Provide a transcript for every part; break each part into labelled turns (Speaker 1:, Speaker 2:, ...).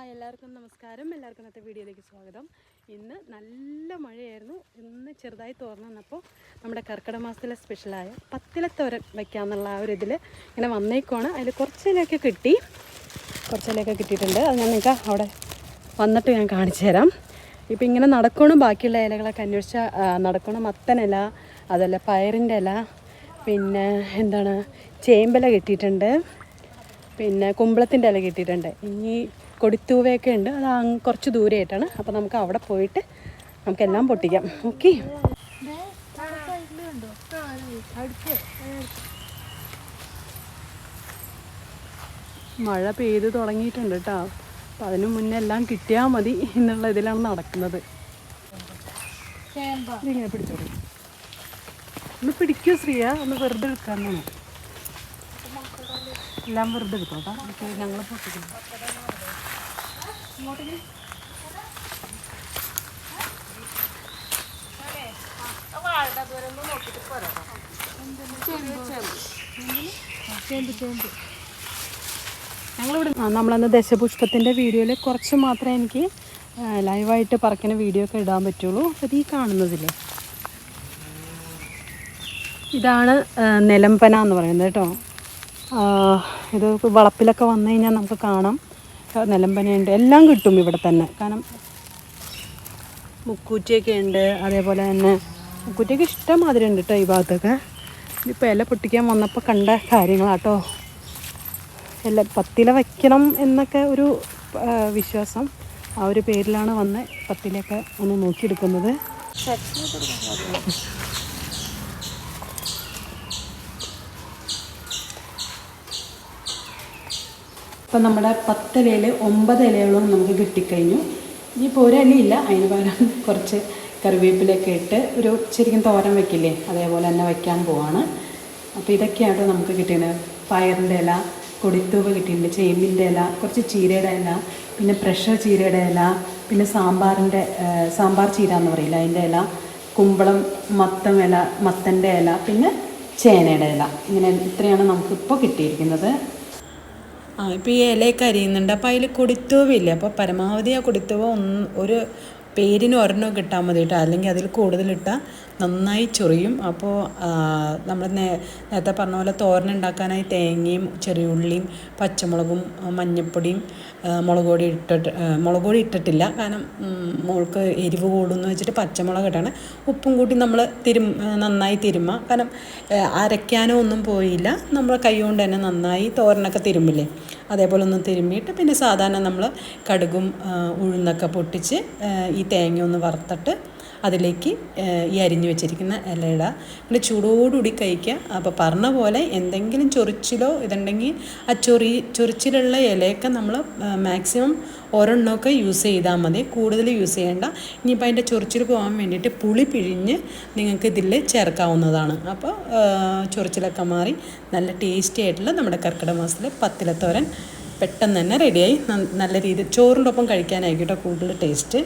Speaker 1: Hi എല്ലാവർക്കും നമസ്കാരം. എല്ലാവർക്കും ഇന്നത്തെ വീഡിയോയിലേക്ക് സ്വാഗതം. ഇന്ന് നല്ല മഴയായിരുന്നു. ഇന്ന് ചെറുതായി തോന്നുന്നപ്പോൾ നമ്മുടെ കർക്കിടക മാസത്തിലെ സ്പെഷ്യലായ പത്തിലത്തോരൻ വയ്ക്കാമെന്നുള്ള ആ ഒരു ഇതിൽ ഇങ്ങനെ വന്നേക്കുവാണ്. അതിൽ കുറച്ചിലൊക്കെ കിട്ടി. കുറച്ചിലൊക്കെ കിട്ടിയിട്ടുണ്ട്. അത് ഞാൻ നിങ്ങൾക്ക് അവിടെ വന്നിട്ട് ഞാൻ കാണിച്ചു തരാം. ഇപ്പം ഇങ്ങനെ നടക്കണം? ബാക്കിയുള്ള ഇലകളൊക്കെ അന്വേഷിച്ചാൽ നടക്കണം? മത്തനില അതല്ല പയറിന്റെ ഇല പിന്നെ എന്താണ്? ചേമ്പല കിട്ടിയിട്ടുണ്ട്. പിന്നെ കുമ്പളത്തിന്റെ ഇല കിട്ടിയിട്ടുണ്ട്. ഇനി കൊടിത്തൂവയൊക്കെ ഉണ്ട്. അത് കുറച്ച് ദൂരെയായിട്ടാണ്. അപ്പോൾ നമുക്ക് അവിടെ പോയിട്ട് നമുക്കെല്ലാം പൊട്ടിക്കാം. ഓക്കെ? മഴ പെയ്ത് തുടങ്ങിയിട്ടുണ്ട് കേട്ടോ. അപ്പം അതിനു മുന്നേ എല്ലാം കിട്ടിയാൽ മതി എന്നുള്ള ഇതിലാണ് നടക്കുന്നത്. ഇതിങ്ങനെ പിടിച്ചോളൂ. ഒന്ന് പിടിക്കൂ ശ്രീയ. ഒന്ന് വെറുതെ എടുക്കാനാണ് എല്ലാം വെറുതെ എടുത്തോട്ടാ ഞങ്ങൾ പൊട്ടിക്കുന്നു. ഞങ്ങളിവിടെ നമ്മളന്ന് ദശപുഷ്പത്തിന്റെ വീഡിയോയിൽ കുറച്ച് മാത്രമേ എനിക്ക് ലൈവായിട്ട് പറക്കുന്ന വീഡിയോ ഒക്കെ ഇടാൻ പറ്റുള്ളൂ. അപ്പോൾ ഈ കാണുന്നതില്ലേ ഇതാണ് നിലമ്പന എന്ന് പറയുന്നത് കേട്ടോ. ഇത് വളപ്പിലൊക്കെ വന്നു കഴിഞ്ഞാൽ നമുക്ക് കാണാം. നിലമ്പനയുണ്ട്. എല്ലാം കിട്ടും ഇവിടെ തന്നെ. കാരണം മുക്കൂറ്റിയൊക്കെ ഉണ്ട്. അതേപോലെ തന്നെ മുക്കൂറ്റിയൊക്കെ ഇഷ്ടം മാതിരി ഉണ്ട് കേട്ടോ ഈ ഭാഗത്തൊക്കെ. ഇതിപ്പോൾ ഇല പൊട്ടിക്കാൻ വന്നപ്പോൾ കണ്ട കാര്യങ്ങളാണ് കാര്യങ്ങളാട്ടോ. ഇല പത്തില വയ്ക്കണം എന്നൊക്കെ ഒരു വിശ്വാസം ആ ഒരു പേരിലാണ് വന്ന് പത്തിലൊക്കെ ഒന്ന് നോക്കിയെടുക്കുന്നത്. ഇപ്പം നമ്മുടെ പത്ത് ഇലയിൽ ഒമ്പത് ഇലയോളം നമുക്ക് കിട്ടിക്കഴിഞ്ഞു. ഇനിയിപ്പോൾ ഒരു ഇലയില്ല അതിന് പകരം കുറച്ച് കറിവേപ്പിലൊക്കെ ഇട്ട് ഒരു ശരിക്കും തോരൻ വെക്കില്ലേ അതേപോലെ തന്നെ വയ്ക്കാൻ പോവാണ്. അപ്പോൾ ഇതൊക്കെയാണ് നമുക്ക് കിട്ടിയത് പയറിന്റെ ഇല കൊടിത്തൂവ് കിട്ടിയിട്ടുണ്ട് ചേമ്പിന്റെ ഇല കുറച്ച് ചീരയുടെ ഇല പിന്നെ പ്രഷർ ചീരയുടെ ഇല പിന്നെ സാമ്പാറിന്റെ സാമ്പാർ ചീര എന്ന് പറയില്ല അതിന്റെ ഇല കുമ്പളം മത്തം ഇല മത്തന്റെ ഇല പിന്നെ ചേനയുടെ ഇല. ഇങ്ങനെ ഇത്രയാണ് നമുക്കിപ്പോൾ കിട്ടിയിരിക്കുന്നത്.
Speaker 2: ആ ഇപ്പോൾ ഈ ഇലയൊക്കെ അരിയുന്നുണ്ട്. അപ്പോൾ അതിൽ കൊടിത്തൂവില്ലേ? അപ്പോൾ പരമാവധി ആ കൊടിത്തൂവ ഒന്ന് ഒരു പേരിന് ഒരെണ്ണം ഇട്ടാൽ മതി കേട്ടോ. അല്ലെങ്കിൽ അതിൽ കൂടുതലിട്ടാൽ നന്നായി ചൊറിയും. അപ്പോൾ നമ്മൾ നേ നേരത്തെ പറഞ്ഞ പോലെ തോരൻ ഉണ്ടാക്കാനായി തേങ്ങയും ചെറിയ ഉള്ളിയും പച്ചമുളകും മഞ്ഞപ്പൊടിയും മുളക് പൊടി ഇട്ടിട്ട് മുളക് പൊടി ഇട്ടിട്ടില്ല. കാരണം മോൾക്ക് എരിവ് കൂടുമെന്ന് വെച്ചിട്ട് പച്ചമുളക് ഇട്ടാണ്. ഉപ്പും കൂട്ടി നമ്മൾ തിരും നന്നായി തിരുമ്മ കാരണം അരയ്ക്കാനോ ഒന്നും പോയില്ല. നമ്മൾ കൈ കൊണ്ട് തന്നെ നന്നായി തോരനൊക്കെ തിരുമ്മില്ലേ അതേപോലെ ഒന്ന് തിരുമ്മിയിട്ട് പിന്നെ സാധാരണ നമ്മൾ കടുകും ഉഴുന്നൊക്കെ പൊട്ടിച്ച് ഈ തേങ്ങ ഒന്ന് വറുത്തിട്ട് അതിലേക്ക് ഈ അരിഞ്ഞു വെച്ചിരിക്കുന്ന ഇല ഇടുക പിന്നെ ചൂടോടുകൂടി കഴിക്കുക. അപ്പോൾ പറഞ്ഞ പോലെ എന്തെങ്കിലും ചൊറിച്ചിലോ ഇതുണ്ടെങ്കിൽ ആ ചൊറി ചൊറിച്ചിലുള്ള ഇലയൊക്കെ നമ്മൾ മാക്സിമം ഒരെണ്ണമൊക്കെ യൂസ് ചെയ്താൽ മതി. കൂടുതൽ യൂസ് ചെയ്യേണ്ട. ഇനിയിപ്പോൾ അതിന്റെ ചൊറിച്ചിൽ പോകാൻ വേണ്ടിയിട്ട് പുളി പിഴിഞ്ഞ് നിങ്ങൾക്ക് ഇതിൽ ചേർക്കാവുന്നതാണ്. അപ്പോൾ ചൊറിച്ചിലൊക്കെ മാറി നല്ല ടേസ്റ്റി ആയിട്ടുള്ള നമ്മുടെ കർക്കിടക മാസത്തിലെ പത്തിലത്തോരൻ പെട്ടെന്ന് തന്നെ റെഡിയായി നല്ല രീതിയിൽ ചോറിന്റെ ഒപ്പം കഴിക്കാനായിക്കോട്ടെ കേട്ടോ കൂടുതൽ ടേസ്റ്റ്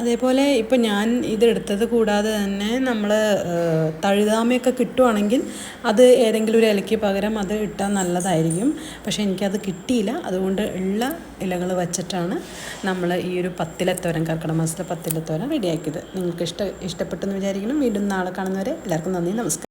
Speaker 2: അതേപോലെ ഇപ്പം ഞാൻ ഇതെടുത്തത് കൂടാതെ തന്നെ നമ്മൾ തഴുതാമയൊക്കെ കിട്ടുവാണെങ്കിൽ അത് ഏതെങ്കിലും ഒരു ഇലയ്ക്ക് പകരം അത് ഇട്ടാൽ നല്ലതായിരിക്കും. പക്ഷേ എനിക്കത് കിട്ടിയില്ല. അതുകൊണ്ട് ഉള്ള ഇലകൾ വച്ചിട്ടാണ് നമ്മൾ ഈ ഒരു പത്തിലത്തോരൻ കർക്കിടക മാസത്തെ പത്തിലത്തോരൻ റെഡിയാക്കിയത്. നിങ്ങൾക്ക് ഇഷ്ട ഇഷ്ടപ്പെട്ടെന്ന് വിചാരിക്കണം വീണ്ടും നാളെ കാണുന്നവരെ എല്ലാവർക്കും നന്ദി നമസ്കാരം.